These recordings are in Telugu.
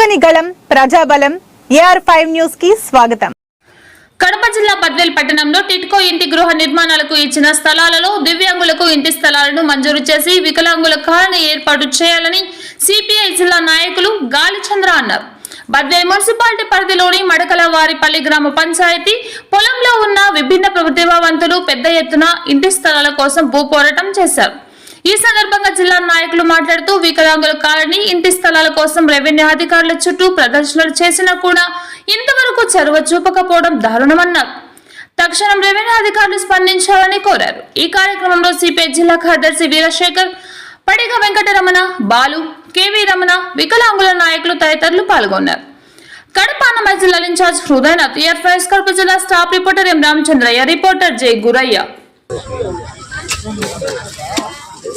చెరగని గళం ప్రజాబలం ఏఆర్ ఫైవ్ న్యూస్కి స్వాగతం. కడప జిల్లా బద్వేల్ పట్టణంలో టిట్కో ఇంటి గృహ నిర్మాణాలకు ఇచ్చిన స్థలాలలో దివ్యాంగులకు ఇంటి స్థలాలను మంజూరు చేసి వికలాంగుల కారణ ఏర్పాటు చేయాలని సిపిఐ జిల్లా నాయకులు గాలిచంద్ర అన్నారు. బద్వేల్ మున్సిపాలిటీ పరిధిలోని మడకలవారిపల్లి గ్రామ పంచాయతీ పొలంలో ఉన్న విభిన్న ప్రతిభావంతులు పెద్ద ఎత్తున ఇంటి స్థలాల కోసం భూ పోరాటం చేశారు. ఈ సందర్భంగా జిల్లా నాయకులు మాట్లాడుతూ వికలాంగుల కాలనీ ఇంటి స్థలాల కోసం రెవెన్యూ అధికారుల చుట్టూ ప్రదర్శనలు చేసినా కూడా ఇంతవరకు చొరవ చూపకపోవడం దారుణమన్నారు. తక్షణం రెవెన్యూ అధికారులు స్పందించాలని కోరారు. ఈ కార్యక్రమంలో సిపిఐ జిల్లా కార్యదర్శి వీరశేఖర్ పడిగ వెంకటరమణ బాలు కెవి రమణ వికలాంగుల నాయకులు తదితరులు పాల్గొన్నారు. కడప అన్నమయ్య జిల్లా ఇన్ఛార్జ్ హృదయనాథ్ ఎయిర్ కడప జిల్లా staff reporter M. Ramachandraiah reporter J. Guraiah.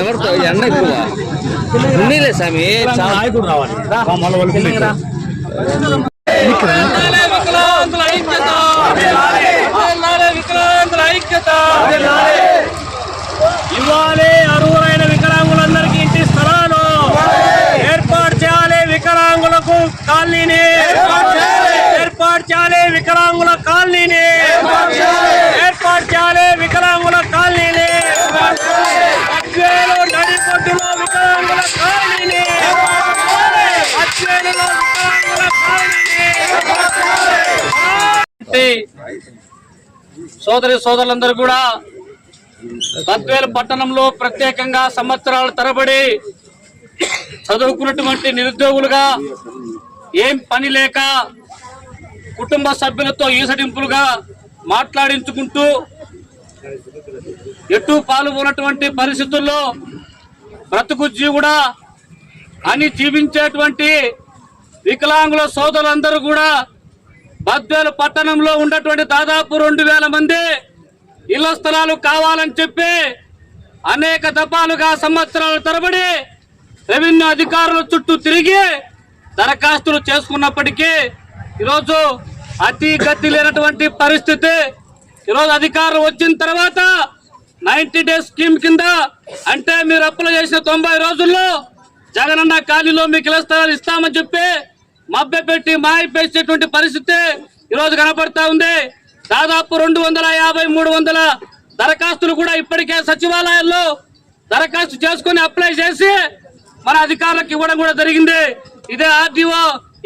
ఎవరితో ఎండ ఎక్కువ ఉన్నీలే స్వామి నాయకుడు రావాలి వికలాంగుల ఐక్యత ఇవ్వాలి అరువులైన వికలాంగులందరికీ ఇంటి స్థలాలు ఏర్పాటు చేయాలి వికలాంగులకు కాలనీని ఏర్పాటు వికలాంగుల కాలనీని. ఏర్పాటు చేయాలి వికలాంగుల కాలనీని. అచ్చేలు నడిపొడ్డులో వికలాంగుల కాలనీని. అచ్చేలులో వికలాంగుల కాలనీని. సోదరి సోదరులందరూ కూడా బద్వేలు పట్టణంలో ప్రత్యేకంగా సంవత్సరాల తరబడి చదువుకున్నటువంటి నిరుద్యోగులుగా ఏం పని లేక కుటుంబ సభ్యులతో ఈసడింపులుగా మాట్లాడించుకుంటూ ఎటు పాల్గొన్నటువంటి పరిస్థితుల్లో బ్రతుకు జీవుడా అని జీవించేటువంటి వికలాంగుల సోదరులందరూ కూడా బద్వేలు పట్టణంలో ఉన్నటువంటి దాదాపు రెండు వేల మంది ఇళ్ళ స్థలాలు కావాలని చెప్పి అనేక దఫాలుగా సంవత్సరాల తరబడి రెవెన్యూ అధికారుల చుట్టూ తిరిగి దరఖాస్తులు చేసుకున్నప్పటికీ ఈరోజు అతి గతి లేనటువంటి పరిస్థితి. ఈరోజు అధికారులు వచ్చిన తర్వాత నైన్టీ డేస్ స్కీమ్ కింద అంటే మీరు అప్లై చేసిన తొంభై రోజుల్లో జగనన్న ఖాళీలో మీకు ఇళ్ళ స్థలాలు ఇస్తామని చెప్పి మభ్యపెట్టి మాయపేసేటువంటి పరిస్థితి ఈరోజు కనపడతా ఉంది. దాదాపు రెండు వందల యాభై మూడు వందల దరఖాస్తులు కూడా ఇప్పటికే సచివాలయాల్లో దరఖాస్తు చేసుకుని అప్లై చేసి మన అధికారులకు ఇవ్వడం కూడా జరిగింది. ఇదే ఆర్డీఓ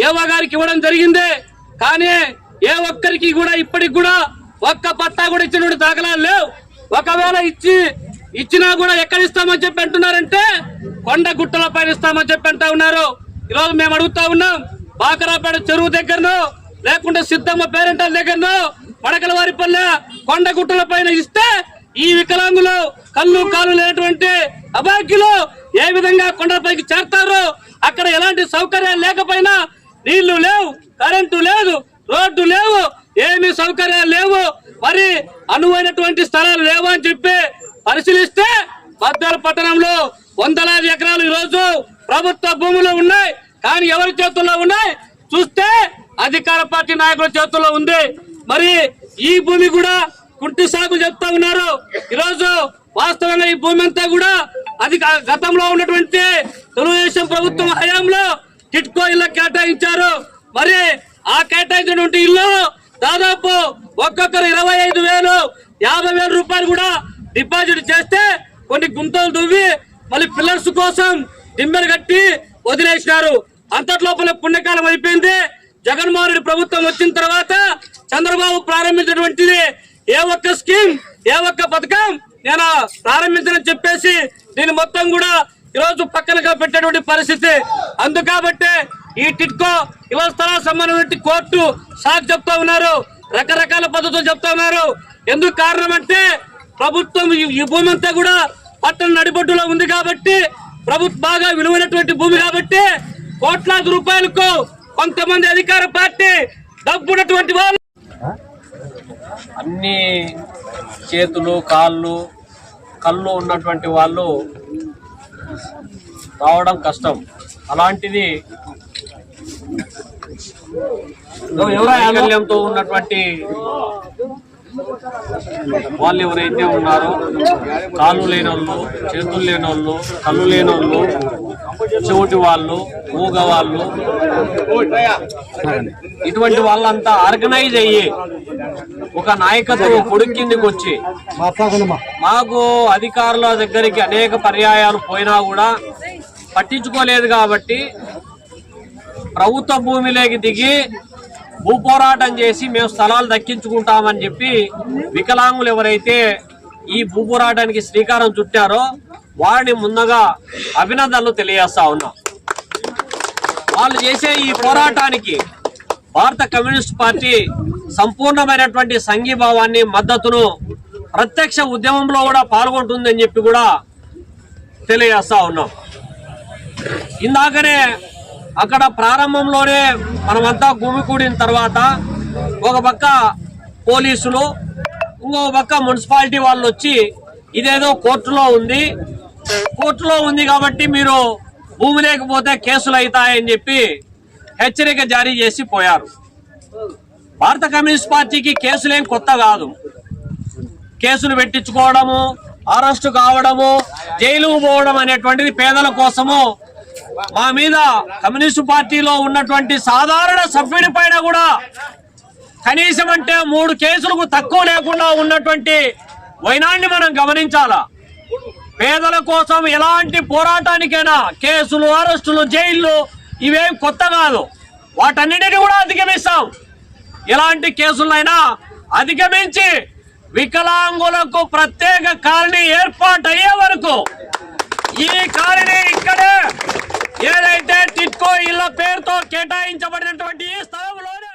ఏవో గారికి ఇవ్వడం జరిగింది. కానీ ఏ ఒక్కరికి కూడా ఇప్పటికి కూడా ఒక్క పట్టా కూడా ఇచ్చినటువంటి దాఖలాలు లేవు. ఒకవేళ ఇచ్చి ఇచ్చినా కూడా ఎక్కడ ఇస్తామని చెప్పి అంటున్నారంటే కొండ గుట్టల పైన ఇస్తామని చెప్పి అంటా ఉన్నారు. ఈరోజు మేము అడుగుతా ఉన్నాం బాకరాపేట చెరువు దగ్గరను లేకుంటే సిద్ధమ్మ పేరెంటల దగ్గరను పడకల వారిపల్లె కొండ గుట్టల పైన ఇస్తే ఈ వికలాంగులు కళ్ళు కాలు లేనటువంటి అభాగ్యులు ఏ విధంగా కొండలపైకి చేరతారో అక్కడ ఎలాంటి సౌకర్యాలు లేకపోయినా నీళ్ళు లేవు కరెంటు లేదు రోడ్డు లేవు ఏమి సౌకర్యాలు లేవు మరి అనువైనటువంటి స్థలాలు లేవు అని చెప్పి పరిశీలిస్తే బద్దాల పట్టణంలో వందలాది ఎకరాలు ఈ రోజు ప్రభుత్వ భూములు ఉన్నాయి కానీ ఎవరి చేతుల్లో ఉన్నాయి? చూస్తే అధికార పార్టీ నాయకుల చేతుల్లో ఉంది. మరి ఈ భూమి కూడా కుంటి సాగు చెప్తా ఉన్నారు. ఈరోజు వాస్తవంగా ఈ భూమి అంతా కూడా అది గతంలో ఉన్నటువంటి తెలుగుదేశం ప్రభుత్వం హయాంలో టిట్కో ఇళ్ళ కేటాయించారు. మరి ఆ కేటాయించినటువంటి ఇల్లు దాదాపు ఒక్కొక్కరు ఇరవై ఐదు వేలు యాభై వేల రూపాయలు కూడా డిపాజిట్ చేస్తే కొన్ని గుంతలు దువ్వి మళ్ళీ పిల్లర్స్ కోసం దిమ్మెలు కట్టి వదిలేసినారు. అంతట్లోపల పుణ్యకాలం అయిపోయింది. జగన్మోహన్ రెడ్డి ప్రభుత్వం వచ్చిన తర్వాత చంద్రబాబు ప్రారంభించినటువంటిది ఏ ఒక్క స్కీమ్ ఏ ఒక్క పథకం నేను ప్రారంభించని చెప్పేసి దీని మొత్తం కూడా ఈరోజు పక్కనగా పెట్టేటువంటి పరిస్థితి. అందుకాబట్టే ఈ టిట్కో ఇవాళ స్థలాల సంబంధించిన కోర్టు సాకు చెప్తా ఉన్నారు. రకరకాల పద్ధతులు చెప్తా ఉన్నారు. ఎందుకు కారణం అంటే ప్రభుత్వం ఈ- ఈ భూమి అంతా కూడా పట్టణ నడిబొడ్డులో ఉంది కాబట్టి ప్రభుత్వ బాగా విలువైనటువంటి భూమి కాబట్టి కోట్లాది రూపాయలకు కొంతమంది అధికార పార్టీ డబ్బున్నటువంటి వాళ్ళు. అన్ని చేతులు కాళ్ళు కళ్ళు ఉన్నటువంటి వాళ్ళు రావడం కష్టం. అలాంటిది వైకల్యంతో ఉన్నటువంటి వాళ్ళు ఎవరైతే ఉన్నారో కాళ్ళు లేని వాళ్ళు చేతులు లేని వాళ్ళు కళ్ళు లేని వాళ్ళు చెవిటి వాళ్ళు మూగ వాళ్ళు ఇటువంటి వాళ్ళంతా ఆర్గనైజ్ అయ్యి ఒక నాయకత్వం కొడుకు కిందికి వచ్చి మాకు అధికారుల దగ్గరికి అనేక పర్యాయాలు పోయినా కూడా పట్టించుకోలేదు కాబట్టి ప్రభుత్వ భూమిలోకి దిగి భూ పోరాటం చేసి మేము స్థలాలు దక్కించుకుంటామని చెప్పి వికలాంగులు ఎవరైతే ఈ భూ పోరాటానికి శ్రీకారం చుట్టారో వారిని ముందుగా అభినందనలు తెలియజేస్తా ఉన్నాం. వాళ్ళు చేసే ఈ పోరాటానికి భారత కమ్యూనిస్ట్ పార్టీ సంపూర్ణమైనటువంటి సంఘీభావాన్ని మద్దతును ప్రత్యక్ష ఉద్యమంలో కూడా పాల్గొంటుందని చెప్పి కూడా తెలియజేస్తా ఉన్నాం. ఇందాకనే అక్కడ ప్రారంభంలోనే మనమంతా గుమికూడిన తర్వాత ఒక పక్క పోలీసులు ఇంకొక పక్క మున్సిపాలిటీ వాళ్ళు వచ్చి ఇదేదో కోర్టులో ఉంది. కోర్టులో ఉంది కాబట్టి మీరు భూమి లేకపోతే కేసులు అవుతాయని చెప్పి హెచ్చరిక జారీ చేసి పోయారు. భారత కమ్యూనిస్ట్ పార్టీకి కేసులేం కొత్త కాదు. కేసులు పెట్టించుకోవడము అరెస్టు కావడము జైలుకు పోవడం అనేటువంటిది పేదల కోసము మా మీద కమ్యూనిస్టు పార్టీలో ఉన్నటువంటి సాధారణ సభ్యుడి పైన కూడా కనీసం అంటే మూడు కేసులకు తక్కువ లేకుండా ఉన్నటువంటి వైనాన్ని మనం గమనించాలా? పేదల కోసం ఎలాంటి పోరాటానికైనా కేసులు అరెస్టులు జైళ్ళు ఇవేం కొత్త కాదు. వాటన్నిటిని కూడా అధిగమిస్తాం. ఎలాంటి కేసులైనా అధిగమించి వికలాంగులకు ప్రత్యేక కాలనీ ఏర్పాటు అయ్యే వరకు ఈ కాలనీ ఇక్కడే ఏదైతే టిట్కో ఇళ్ళ పేరుతో కేటాయించబడినటువంటి ఈ స్థలంలోనే